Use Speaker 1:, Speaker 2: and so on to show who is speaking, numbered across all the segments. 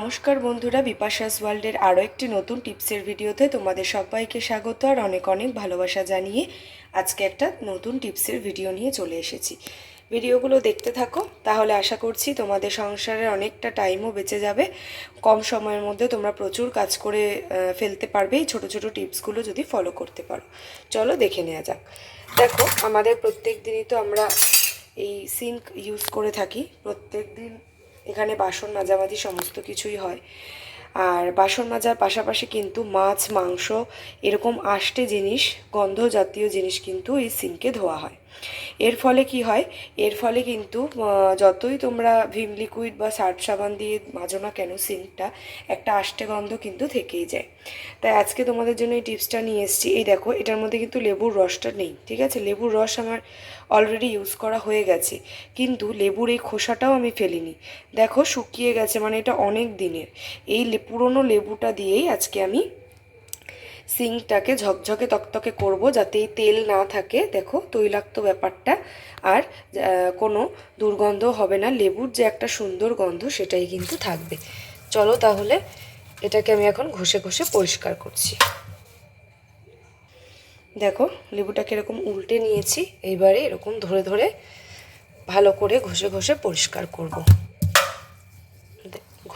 Speaker 1: নমস্কার বন্ধুরা, বিপাশাস ওয়ার্ল্ডের আরও একটি নতুন টিপসের ভিডিওতে তোমাদের সবাইকে স্বাগত আর অনেক অনেক ভালোবাসা জানিয়ে আজকে একটা নতুন টিপসের ভিডিও নিয়ে চলে এসেছি। ভিডিওগুলো দেখতে থাকো, তাহলে আশা করছি তোমাদের সংসারের অনেকটা টাইমও বেঁচে যাবে। কম সময়ের মধ্যে তোমরা প্রচুর কাজ করে ফেলতে পারবে এই ছোটো ছোটো টিপসগুলো যদি ফলো করতে পারো। চলো দেখে নেওয়া যাক। দেখো, আমাদের প্রত্যেক দিনই তো আমরা এই সিঙ্ক ইউজ করে থাকি। প্রত্যেক দিন এখানে বাসন মাজামাজি সমস্ত কিছুই হয়। আর বাসন মাজার পাশাপাশি কিন্তু মাছ, মাংস এরকম আষ্টে জিনিস গন্ধ জাতীয় জিনিস কিন্তু এই সিঙ্কে ধোয়া হয়। এর ফলে কি হয়? এর ফলে কিন্তু যতই তোমরা ভিম লিকুইড বা সার্ফ সাবান দিয়ে মাজো না কেন সিঙ্কটা, একটা আষ্টে গন্ধ কিন্তু থেকেই যায়। তাই আজকে তোমাদের জন্য এই টিপসটা নিয়ে এসেছি। এই দেখো, এটার মধ্যে কিন্তু লেবুর রসটা নেই, ঠিক আছে? লেবুর রস আমার অলরেডি ইউজ করা হয়ে গেছে, কিন্তু লেবুর এই খোসাটাও আমি ফেলিনি। দেখো, শুকিয়ে গেছে মানে এটা অনেক দিনের। এই পুরনো লেবুটা দিয়েই আজকে আমি সিঙ্কটাকে ঝকঝকে তকতকে করব যাতে তেল না থাকে। দেখো, তৈলাক্ত ব্যাপারটা। আর কোনো দুর্গন্ধ হবে না। লেবুর যে একটা সুন্দর গন্ধ, সেটাই কিন্তু থাকবে। চলো তাহলে, এটাকে আমি এখন ঘষে ঘষে পরিষ্কার করছি। দেখো লেবুটাকে এরকম উল্টে নিয়েছি। এইবারে এরকম ধরে ধরে ভালো করে ঘষে ঘষে পরিষ্কার করব।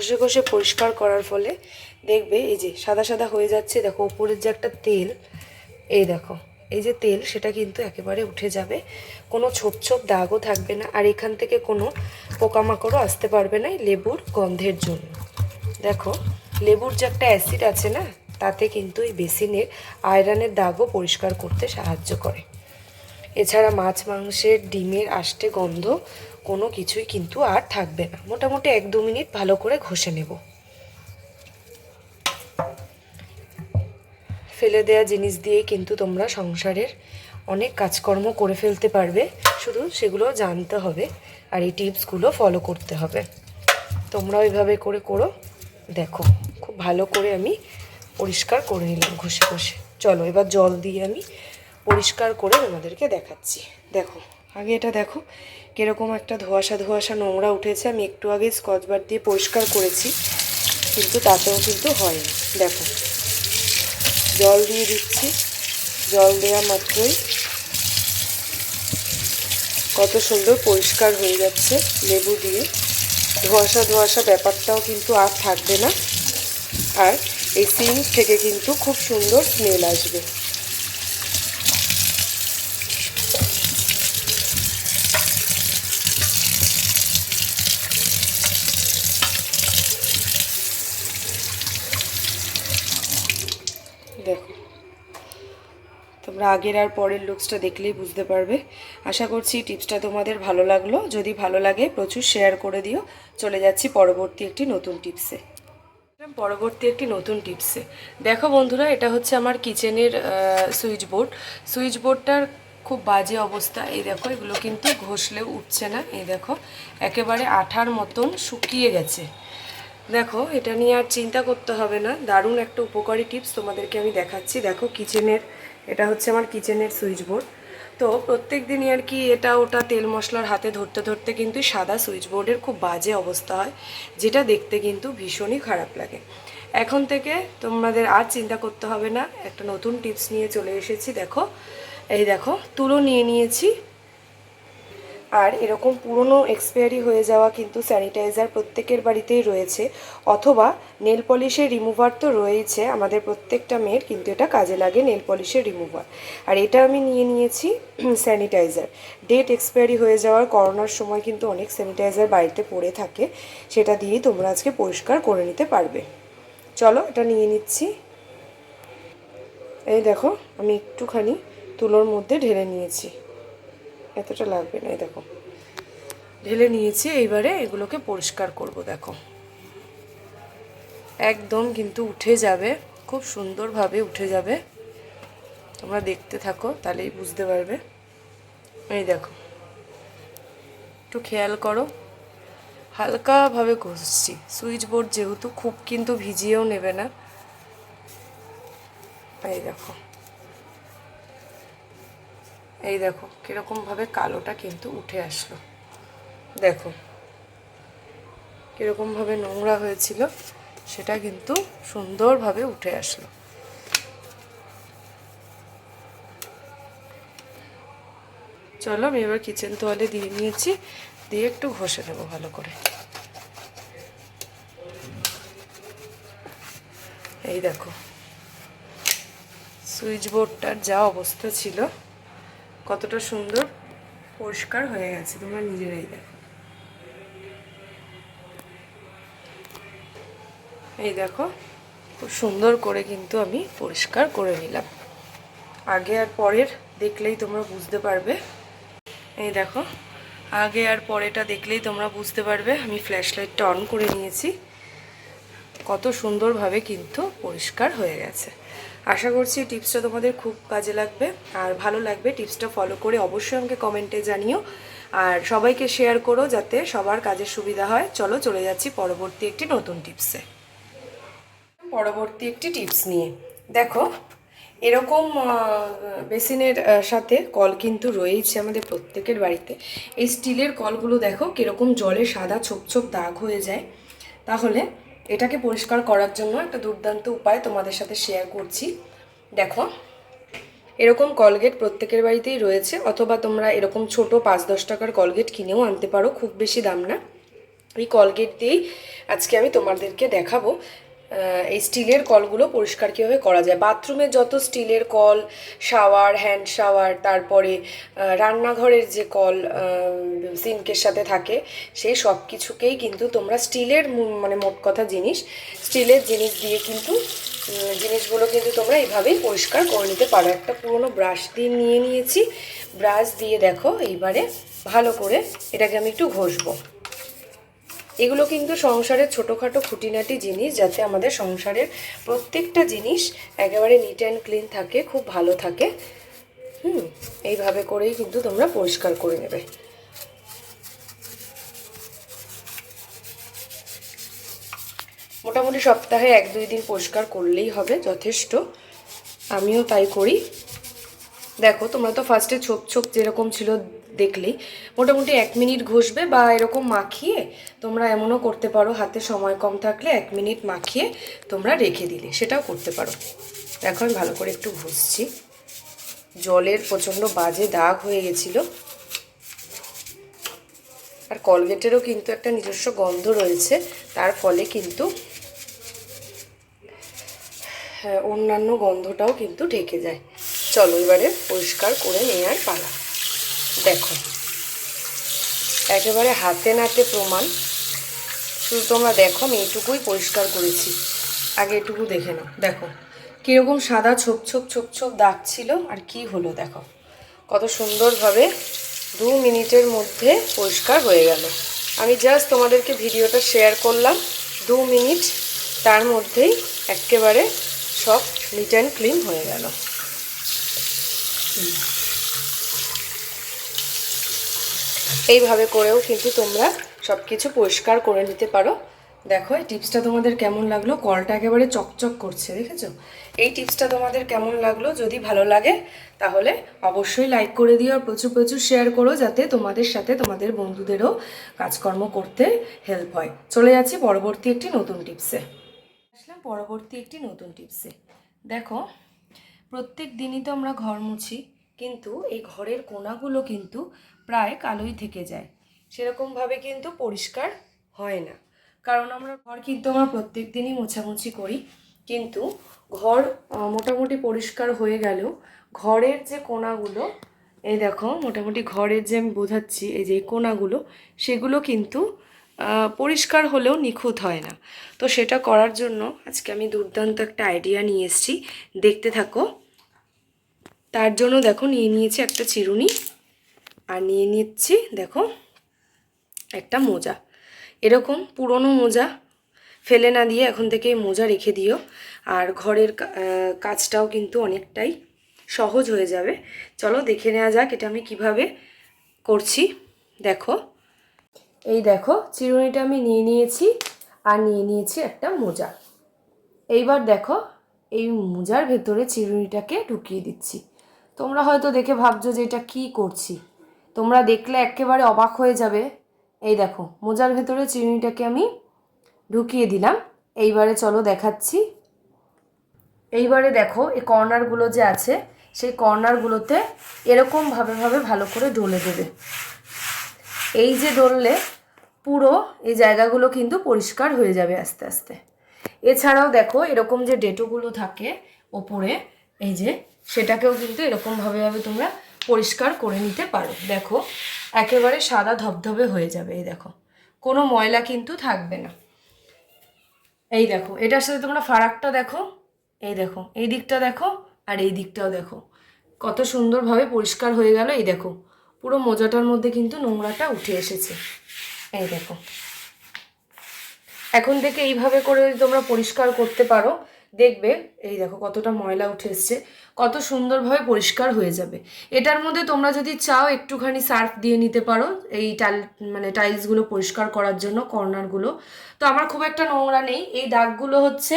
Speaker 1: ঘষে ঘষে পরিষ্কার করার ফলে দেখবে এই যে সাদা সাদা হয়ে যাচ্ছে। দেখো, উপরের যে একটা তেল, এই দেখো, এই যে তেল, সেটা কিন্তু একেবারে উঠে যাবে। কোনো ছোপ ছোপ দাগও থাকবে না। আর এখান থেকে কোনো পোকামাকড়ও আসতে পারবে না লেবুর গন্ধের জন্য। দেখো, লেবুর যে একটা অ্যাসিড আছে না, তাতে কিন্তু এই বেসিনের, আয়রনের দাগও পরিষ্কার করতে সাহায্য করে। এছাড়া মাছ, মাংসের, ডিমের আষ্টে গন্ধ কোনো কিছুই কিন্তু আর থাকবে না। মোটামুটি এক দু মিনিট ভালো করে ঘষে নেব। ফেলে দেওয়া জিনিস দিয়ে কিন্তু তোমরা সংসারের অনেক কাজকর্ম করে ফেলতে পারবে। শুধু সেগুলো জানতে হবে আর এই টিপসগুলো ফলো করতে হবে। তোমরা ওইভাবে করে করো। দেখো, খুব ভালো করে আমি পরিষ্কার করে নিলাম ঘষে ঘষে। চলো, এবার জল দিয়ে আমি পরিষ্কার করে তোমাদেরকে দেখাচ্ছি। দেখো। আগে এটা দেখো, কীরকম একটা ধোয়াশা ধোয়াশা নোংরা উঠেছে, আমি একটু আগে স্কচবার দিয়ে পরিষ্কার করেছি, কিন্তু তাতেও কিন্তু হয়নি। দেখো, জল দিয়ে দিচ্ছি, জল দেওয়া মাত্রই কত সুন্দর পরিষ্কার হয়ে যাচ্ছে লেবু দিয়ে। ধোয়াশা ধোয়াশা ব্যাপারটাও কিন্তু আর থাকবে না, আর এই সিঙ্ক থেকে কিন্তু খুব সুন্দর স্মেল আসবে দেখো তোমরা আগের আর পরের লুকসটা দেখলেই বুঝতে পারবে। আশা করছি টিপসটা তোমাদের ভালো লাগল। যদি ভালো লাগে, প্রচুর শেয়ার করে দিও। চলে যাচ্ছি পরবর্তী একটি নতুন টিপসে পরবর্তী একটি নতুন টিপসে দেখো বন্ধুরা, এটা হচ্ছে আমার কিচেনের সুইচ বোর্ড সুইচ বোর্ডটার খুব বাজে অবস্থা। এই দেখো, এগুলো কিন্তু ঘষলেও উঠছে না। এই দেখো, একেবারে আঠার মতন শুকিয়ে গেছে। দেখো, এটা নিয়ে আর চিন্তা করতে হবে না। দারুণ একটা উপকারী টিপস তোমাদেরকে আমি দেখাচ্ছি। দেখো কিচেনের এটা হচ্ছে আমার কিচেনের সুইচ বোর্ড। তো প্রত্যেক দিনই আর কি এটা ওটা তেল মশলার হাতে ধরতে ধরতে কিন্তু সাদা সুইচ বোর্ডের খুব বাজে অবস্থা হয়, যেটা দেখতে কিন্তু ভীষণই খারাপ লাগে। এখন থেকে তোমাদের আর চিন্তা করতে হবে না, একটা নতুন টিপস নিয়ে চলে এসেছি, দেখো। এই দেখো, তুলো নিয়ে নিয়েছি। আর এরকম পুরনো এক্সপায়ারি হয়ে যাওয়া কিন্তু স্যানিটাইজার প্রত্যেকের বাড়িতেই রয়েছে, অথবা নেল পলিশের রিমুভার তো রয়েছে আমাদের প্রত্যেকটা মেয়ের কিন্তু এটা কাজে লাগে নেল পলিশের রিমুভার আর এটা আমি নিয়ে নিয়েছি স্যানিটাইজার ডেট এক্সপায়ারি হয়ে যাওয়ার করোনার সময় কিন্তু অনেক স্যানিটাইজার বাড়িতে পড়ে থাকে, সেটা দিয়েই তোমরা আজকে পরিষ্কার করে নিতে পারবে। চলো এটা নিয়ে নিচ্ছি। এই দেখো, আমি একটুখানি তুলোর মধ্যে ঢেলে নিয়েছি। এতটা লাগবে না দেখো। ঢেলে নিয়েছি, এইবারে এগুলোকে পরিষ্কার করব, দেখো। একদম কিন্তু উঠে যাবে, খুব সুন্দরভাবে উঠে যাবে। তোমরা দেখতে থাকো, তাহলেই বুঝতে পারবে। এই দেখো। একটু খেয়াল করো, হালকাভাবে ঘষছি। সুইচ বোর্ড যেহেতু, খুব কিন্তু ভিজিয়েও নেবে না। এই দেখো। এই দেখো কীরকমভাবে কালোটা কিন্তু উঠে আসলো। দেখো কীরকমভাবে নোংরা হয়েছিল, সেটা কিন্তু সুন্দরভাবে উঠে আসলো। চলো, আমি এবার কিচেন তোয়ালে দিয়ে নিয়েছি, দিয়ে একটু ঘষে দেবো ভালো করে। এই দেখো, সুইচ বোর্ডটার যা অবস্থা ছিল কতটা সুন্দর, পরিষ্কার হয়ে গেছে, তোমরা নিজেরাই দেখো। এই দেখো, খুব সুন্দর করে কিন্তু আমি পরিষ্কার করে নিলাম। আগে আর পরের দেখলেই তোমরা বুঝতে পারবে। এই দেখো, আগে আর পরেটা দেখলেই তোমরা বুঝতে পারবে, আমি ফ্ল্যাশ লাইটটা অন করে নিয়েছি। কত সুন্দরভাবে কিন্তু পরিষ্কার হয়ে গেছে। আশা করছি টিপসটা তোমাদের খুব কাজে লাগবে। আর ভালো লাগবে টিপসটা ফলো করে অবশ্যই আমাকে কমেন্টে জানিও। আর সবাইকে শেয়ার করো যাতে সবার কাজের সুবিধা হয়। চলো চলে যাচ্ছি পরবর্তী একটি নতুন টিপসে পরবর্তী একটি টিপস নিয়ে। দেখো, এরকম বেসিনের সাথে কল কিন্তু রয়েইছে আমাদের প্রত্যেকের বাড়িতে। এই স্টিলের কলগুলো দেখো, কীরকম জলে সাদা ছোপ ছোপ দাগ হয়ে যায়। তাহলে এটাকে পরিষ্কার করার জন্য একটা দুর্দান্ত উপায় তোমাদের সাথে শেয়ার করছি। দেখো, এরকম কলগেট প্রত্যেকের বাড়িতেই রয়েছে, অথবা তোমরা এরকম ছোট পাঁচ দশ টাকার কলগেট কিনেও আনতে পারো, খুব বেশি দাম না। এই কলগেট দিয়েই আজকে আমি তোমাদেরকে দেখাবো এই স্টিলের কলগুলো পরিষ্কার কীভাবে করা যায়? বাথরুমে যত স্টিলের কল, শাওয়ার, হ্যান্ড শাওয়ার, তারপরে রান্নাঘরের যে কল সিঙ্কের সাথে থাকে, সেই সব কিছুকেই কিন্তু তোমরা স্টিলের মানে মোট কথা জিনিস, স্টিলের জিনিস দিয়ে কিন্তু জিনিসগুলো কিন্তু তোমরা এইভাবেই পরিষ্কার করে নিতে পারো। একটা পুরনো ব্রাশ দিয়ে নিয়ে নিয়েছি। ব্রাশ দিয়ে দেখো, এইবারে ভালো করে এটাকে আমি একটু ঘষবো। এগুলো কিন্তু সংসারের ছোটোখাটো খুঁটিনাটি জিনিস যাতে আমাদের সংসারের প্রত্যেকটা জিনিস একেবারে নিট অ্যান্ড ক্লিন থাকে, খুব ভালো থাকে। হুম, এইভাবে করেই কিন্তু তোমরা পরিষ্কার করে নেবে। মোটামুটি সপ্তাহে এক দুই দিন পরিষ্কার করলেই হবে, যথেষ্ট। আমিও তাই করি। দেখো, তোমরা তো ফার্স্টে ছোপ ছোপ যেরকম ছিল দেখলেই মোটামুটি এক মিনিট ঘষবে বা এরকম মাখিয়ে তোমরা এমনও করতে পারো হাতে সময় কম থাকলে এক মিনিট মাখিয়ে তোমরা রেখে দিলে সেটাও করতে পারো। দেখো আমি ভালো করে একটু ঘষছি। জলের প্রচণ্ড বাজে দাগ হয়ে গেছিল। আর কলগেটেরও কিন্তু একটা নিজস্ব গন্ধ রয়েছে তার ফলে কিন্তু হ্যাঁ, অন্যান্য গন্ধটাও কিন্তু ঢেকে যায়। চলো এবারে পরিষ্কার করে নেওয়ার পালা। দেখো। একেবারে হাতে নাতে প্রমাণ। শুধু তোমরা দেখো, আমি এটুকুই পরিষ্কার করেছি। আগে এটুকু দেখে নাও। দেখো, কীরকম সাদা ছোপ ছোপ ছোপ ছোপ দাগ ছিল আর কি হলো, দেখো। কত সুন্দরভাবে দু মিনিটের মধ্যে পরিষ্কার হয়ে গেল। আমি জাস্ট তোমাদেরকে ভিডিওটা শেয়ার করলাম। দু মিনিট তার মধ্যেই একেবারে সব নিট অ্যান্ড ক্লিন হয়ে গেল। এইভাবে করেও কিন্তু তোমরা সব কিছু পরিষ্কার করে নিতে পারো। দেখো, এই টিপসটা তোমাদের কেমন লাগল? কলটা একেবারে চকচক করছে, দেখেছ? এই টিপসটা তোমাদের কেমন লাগল? যদি ভালো লাগে, তাহলে অবশ্যই লাইক করে দিও আর প্রচুর প্রচুর শেয়ার করো যাতে তোমাদের সাথে তোমাদের বন্ধুদেরও কাজকর্ম করতে হেল্প হয়। চলে যাচ্ছি পরবর্তী একটি নতুন টিপসে। আসলাম পরবর্তী একটি নতুন টিপসে। দেখো, প্রত্যেক দিনই তো আমরা ঘর মুছি। কিন্তু এই ঘরের কোনাগুলো কিন্তু প্রায় কালোই থেকে যায়। সেরকমভাবে কিন্তু পরিষ্কার হয় না। কারণ আমরা ঘর কিন্তু আমরা প্রত্যেক দিনই মোছামুছি করি। কিন্তু ঘর মোটামুটি পরিষ্কার হয়ে গেলেও ঘরের যে কোনাগুলো, এই দেখো, মোটামুটি ঘরের যে আমি বোঝাচ্ছি, এই যে কোনাগুলো, সেগুলো কিন্তু পরিষ্কার হলেও নিখুঁত হয় না। তো সেটা করার জন্য আজকে আমি দুর্দান্ত একটা আইডিয়া নিয়ে এসেছি। দেখতে থাকো। তার জন্য দেখো নিয়ে নিয়েছি একটা চিরুনি আর নিয়ে নিচ্ছি, দেখো, একটা মোজা। এরকম পুরনো মোজা ফেলে না দিয়ে এখন থেকে মোজা রেখে দিও। আর ঘরের কাজটাও কিন্তু অনেকটাই সহজ হয়ে যাবে। চলো দেখে নেওয়া যাক এটা আমি কীভাবে করছি। দেখো, এই দেখো, চিরুনিটা আমি নিয়ে নিয়েছি আর নিয়ে নিয়েছি একটা মোজা। এইবার দেখো, এই মোজার ভেতরে চিরুনিটাকে ঢুকিয়ে দিচ্ছি। তোমরা হয়তো দেখে ভাবছ যে এটা কী করছি। তোমরা দেখলে একেবারে অবাক হয়ে যাবে। এই দেখো, মোজার ভেতরে চিনিটাকে আমি ঢুকিয়ে দিলাম। এইবারে চলো দেখাচ্ছি। এইবারে দেখো, এই কর্নারগুলো যে আছে, সেই কর্নারগুলোতে এরকমভাবে ভাবে ভালো করে ডলে দেবে। এই যে ডললে পুরো এই জায়গাগুলো কিন্তু পরিষ্কার হয়ে যাবে আস্তে আস্তে। এছাড়াও দেখো, এরকম যে ডেটোগুলো থাকে, ওপরে এই যে সেটাকেও কিন্তু এরকমভাবে ভাবে তোমরা পরিষ্কার করে নিতে পারো। দেখো, একেবারে সাদা ধবধবে হয়ে যাবে এই দেখো। কোনো ময়লা কিন্তু থাকবে না। এই দেখো, এটার সাথে তোমরা ফারাকটা দেখো। এই দেখো, এই দিকটা দেখো আর এই দিকটাও দেখো। কত সুন্দরভাবে পরিষ্কার হয়ে গেল এই দেখো। পুরো মোজাটার মধ্যে কিন্তু নোংরাটা উঠে এসেছে। এই দেখো। এখন থেকে এইভাবে করে তোমরা পরিষ্কার করতে পারো। দেখবে, এই দেখো কতটা ময়লা উঠে এসছে। কত সুন্দরভাবে পরিষ্কার হয়ে যাবে। এটার মধ্যে তোমরা যদি চাও একটুখানি সার্ফ দিয়ে নিতে পারো, এই টাইল মানে টাইলসগুলো পরিষ্কার করার জন্য, কর্নারগুলো। তো আমার খুব একটা নোংরা নেই, এই দাগগুলো হচ্ছে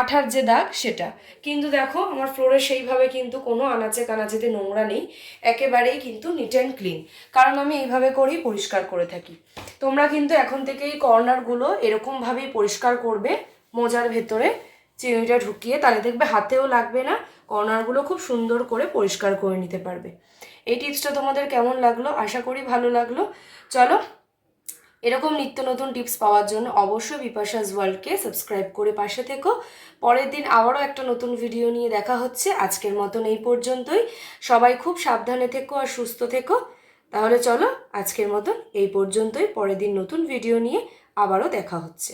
Speaker 1: আঠার যে দাগ সেটা। কিন্তু দেখো, আমার ফ্লোরে সেইভাবে কিন্তু কোনো আনাচে কানাচেতে নোংরা নেই, একেবারেই কিন্তু নিট অ্যান্ড ক্লিন কারণ আমি এইভাবে করেই পরিষ্কার করে থাকি। তোমরা কিন্তু এখন থেকে এই কর্নারগুলো এরকমভাবেই পরিষ্কার করবে, মোজার ভেতরে। চিনিটা ঢুকিয়ে তাহলে দেখবে হাতেও লাগবে না কর্নারগুলো খুব সুন্দর করে পরিষ্কার করে নিতে পারবে। এই টিপসটা তোমাদের কেমন লাগল? আশা করি ভালো লাগল। চলো, এরকম নিত্য নতুন টিপস পাওয়ার জন্য অবশ্যই বিপাশাস ওয়ার্ল্ডকে সাবস্ক্রাইব করে পাশে থেকো। পরের দিন আবারও একটা নতুন ভিডিও নিয়ে দেখা হচ্ছে। আজকের মতন এই পর্যন্তই। সবাই খুব সাবধানে থেকো আর সুস্থ থেকো। তাহলে চলো, আজকের মতন এই পর্যন্তই। পরের দিন নতুন ভিডিও নিয়ে আবারও দেখা হচ্ছে।